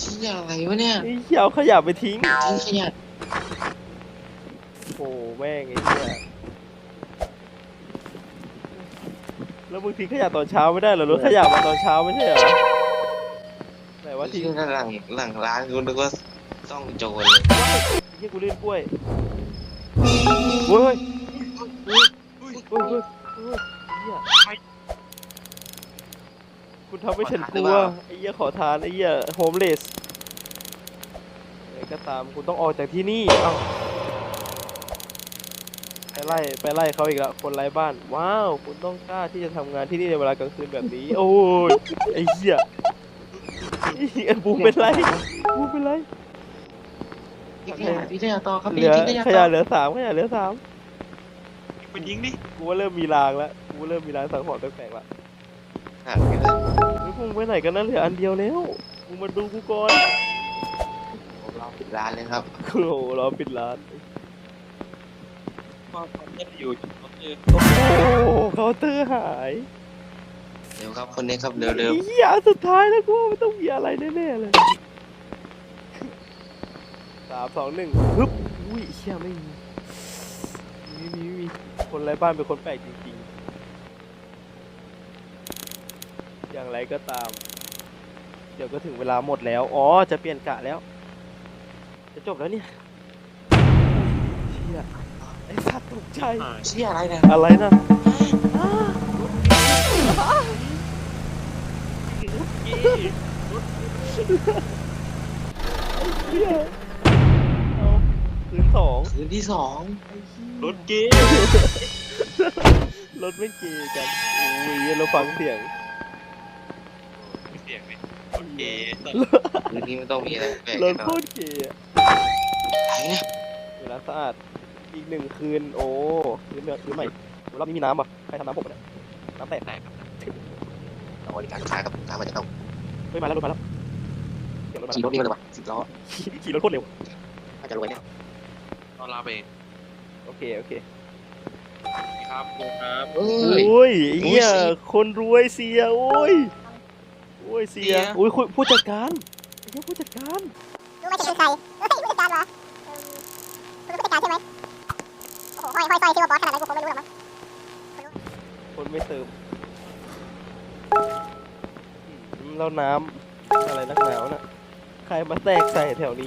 เชี่ยอะไรวะเนี่ยไอ้เหี้ยเอาขยะไปทิ้ง ทิ้งขยะโอ้แม่งไอ้เหี้ยแล้วมึงทิ้งขยะตอนเช้าไม่ได้เหรอรถขยะมาตอนเช้าไม่ใช่เหรอไหนว่าทิ้ทิ้งงหลังหลังร้านกูนึกว่าต้องโจรเลยเหี้ยกูลื่นกล้วยเฮ้ยเฮ้ยเฮ้ยเฮ้ยเฮ้ยเฮ้ยเหี้ย คุณทำให้ฉันกลัว ไอ้เหี้ยขอทานไอ้เหี้ยโฮมเลสอะไรก็ตามคุณต้องออกจากที่นี่เอ้าไปไล่ไปไล่เขาอีกแล้วคนไร้บ้าน ว้าว คุณต้องกล้าที่จะทำงานที่นี่ในเวลากลางคืนแบบนี้ โอ้ยไอ้เหี้ยไอ้บูมเป็นไรบูมเป็นไรทิ้งขยะทิ้งขยะต่อครับเหพี่ลือทิ้งขยะขต่ยะอเหลือสามขยะเหลือสามไปยิงดิ กูว่าเริ่มมีรางแล้ว กูว่าเริ่มมีรางสังหรณ์แปลกๆละ หายไปเลยเฮ้ยพวกมึงไปไหนกันนั่นเหลืออันเดียวแล้วมึงมาดูกูก่อนผมรอปิดร้านเลยครับโอ้โหเราปิดร้าน ความความเย็นอยู่จุดเขาเจอโอ้โหเคาน์เตอร์หายเดี๋ยวครับคนนี้ครับเร็วเร็วไอ้เหี้ยอันสุดท้ายแล้วกูว่ามันต้องมีอะไรแน่ๆเลยสามสองหนึ่งฮึบอุ้ยเชี่ยไม่มีมีมีมีคนไร้บ้านเป็นคนแปลกจริงๆ อย่างไรก็ตาม เดี๋ยวก็ถึงเวลาหมดแล้ว อ๋อ จะเปลี่ยนกะแล้ว จะจบแล้วเนี่ย เชี่ยไอ้สัตว์ตกใจหายเชี่ยอะไรเนี่ยอะไรนะเชี่ยเอาคืนสอง คืนที่สองรถเก๋งรถไม่เกยกันอุ้ยเราฟังเสียงมี เสียงไหมรถเก๋งคืนนี้ไม่ต้องมีอะไรแปลกรแน่ถนโคอนตรเกยอะไหนเนี่ยเวลาสะอาดอีกหนึ่งคืน โอ้คืนเนื้อคืนใหม่รอบนี้มีน้ำป่ะใครทำน้ำผมอะเนี่ยน้ำแตกแตกครับเราบริการลูกค้ากับลูกค้ามันจะต้องเฮ้ยมาแล้วรถมาแล้วเดี๋ยวรถมาขี่รถนี่มาเลยวะสิบล้อขี่ขี่รถโคตรเร็ว น่าจะรวยเนี่ยตอนลาไปเองโอเค โอเคครับคุณครับ เอ้โอ้ยยไอ้เหี้ยโอ้ยสิคนรวยเสียโอ้ย โอ้ยเสียเสียโอ้ยคุณผู้จัดการไอ้เหี้ยผู้จัดการรู้ไหมจะคือใครเฮ้ยผู้จัดการเหรอเอิ่มคุณเป็นผู้จัดการใช่ไหมโอ้โหห้อยห้อยห้อยชื่อว่าบอสขนาดนั้นกูคงไม่รู้หรอกมั้งคนไม่เติมอืมแล้วน้ำอะไรนักหนาวน่ะ ใครมาแตกใส่แถวนี้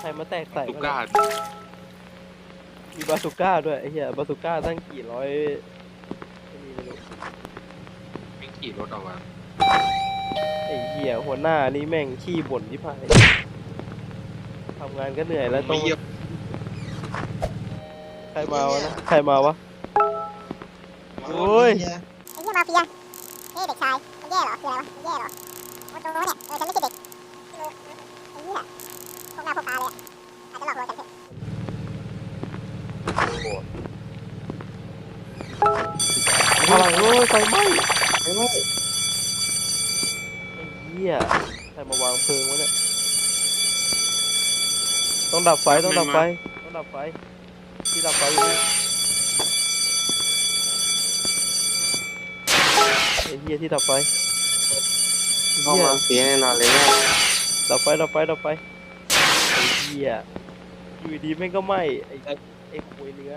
ใครมาแตกใส่ตุวะก้าเนี่ยมีบาสุก้าด้วยไอ้เหี้ยบาสุก้าตั้งกี่ร้อยไม่มีไม่รู้ วิ่งขี่รถออกมาไอ้เหี้ยหัวหน้านี่แม่งขี้บ่นที่พายทำงานก็เหนื่อยแล้วต้ไม่องเยี่ยมใครมาวะนะใครมาวะ โอ้ยไอ้เหี้ยมาเฟียเฮ้ยเด็กชายมันแย่เหรอคืออะไรวะมันแย่เหรอโอ้โหเนี่ยเออฉันไม่ใช่เด็กเออไอ้เหี้ยพวกหน้าพวกตาเลยอะอาจจะหลอกลวงฉันเถอะอะไรโไฟไหม้ไอ้ไม่ไอ้เหี้ยใครมาวางเพลิงวะเนี่ย ต้องดับไฟต้องดับไฟต้องดับไฟที่ดับไฟอยู่นี่ไอ้เหี้ยที่ดับไฟเข้าเหี้ยมาเสียแน่นอนเลยเนี่ยดับไฟดับไฟดับไฟไอ้เหี้ยอยู่ดีแม่งก็ไหม้ไอ้ไอ้คุยเนื้อ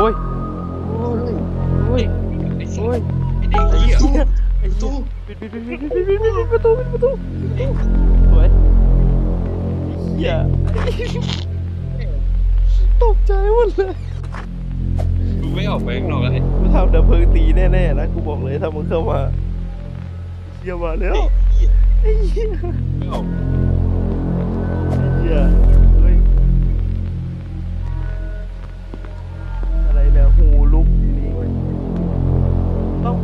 อ้ยโอ้ยโอ้ยไอ้โอ้ยเด็กไอ้เหี้ยเหี้ยไอ้เหี้ยปิดปิดปิดปิดปิดปิดปิดปิดประตูปิดประตูสวยไอ้เหี้ยตกใจหมดเลยกูไม่ออกไปข้างนอกแล้วไอ้กูทำดับเพลิงตีแน่ๆนะกูบอกเลยถ้ามึงเข้ามาเหี้ยมาแล้วเหี้ยไอ้เหี้ยไม่ออกเหี้ยเฮ้ย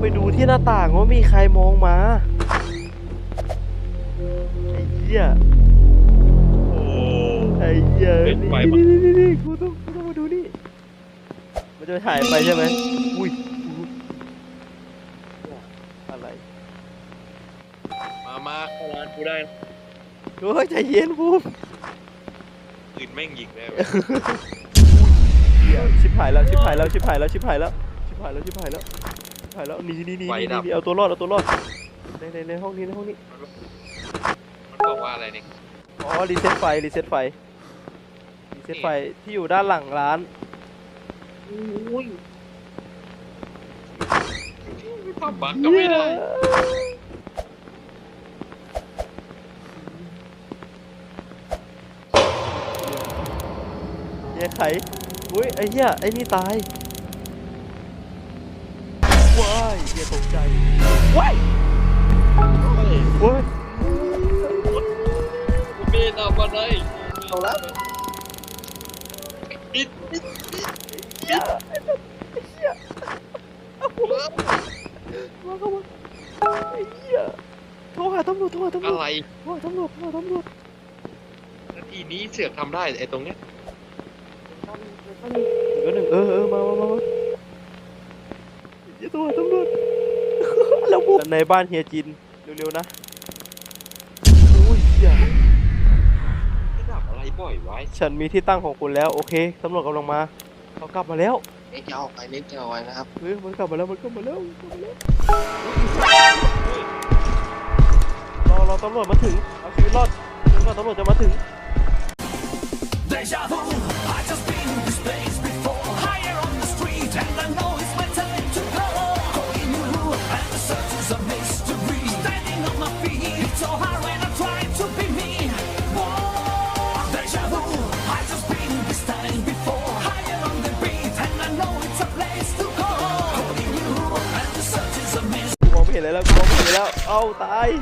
ไปดูที่หน้าต่างว่ามีใครมองมา ไอ้เหี้ย โอ้ไอ้เหี้ยเป็นไฟปะนี่นี่นี่นี่กูต้องกูต้องมาดูนี่ มันจะถ่ายไปใช่ไหมอุ้ยอะไร มามาเข้าร้านกูได้นะโอ้ยใจเย็นบูมอื่นแม่งยิงเลยเหี้ยชิบหายแล้วชิบหายแล้วชิบหายแล้วชิบหายแล้วชิบชิบหายแล้วชิบหายแล้ว ชิบหายแล้วหนีหนีหนีไฟหนีดับหนีเอาตัวรอดเอาตัวรอดในในในห้องนี้ในห้องนี้มันบอกว่าอะไรเนี่ยอ๋อรีเซ็ตไฟรีเซ็ตไฟรีเซ็ตไฟที่อยู่ด้านหลังร้านอุ้ยทำบักก็ไม่ได้แย่ไขอุ้ยไอ้เหี้ยไอ้นี่ตาย ว้ายเหี้ยตกใจว้ายเว้ยเมนเอามาได้เอาล้วปิดปิดเหี้ยไอ้สัสไอ้เหี้ยมาเข้ามาเหี้ยโทรหาตำรวจโทรหาตำรอะวจไรโทรหาตำรวจโทรหาตำรวจนาทีนี้เสือกทำได้ไอ้ตรงเนี้ยเดี๋ยวหนึ่งเออเออมามามา มาอย่าโทรหาตำรวจแล้วพวกในบ้านเฮียจิน เร็วๆนะอุ้ยเหี้ยไม่ดับอะไรบ่อยไว้ฉันมีที่ตั้งของคุณแล้วโอเคตำรวจกำลังมาเขากลับมาแล้วนิดจะออกไปนิดจะเอาไว้นะครับเฮ้ยมันกลับมาแล้วมันกลับมาแล้วมันกลับมาแล้วรอรอตำรวจมาถึงเอาชีวิตรอดจนกว่าตำรวจจะมาถึง Deja vu, I just been vô tay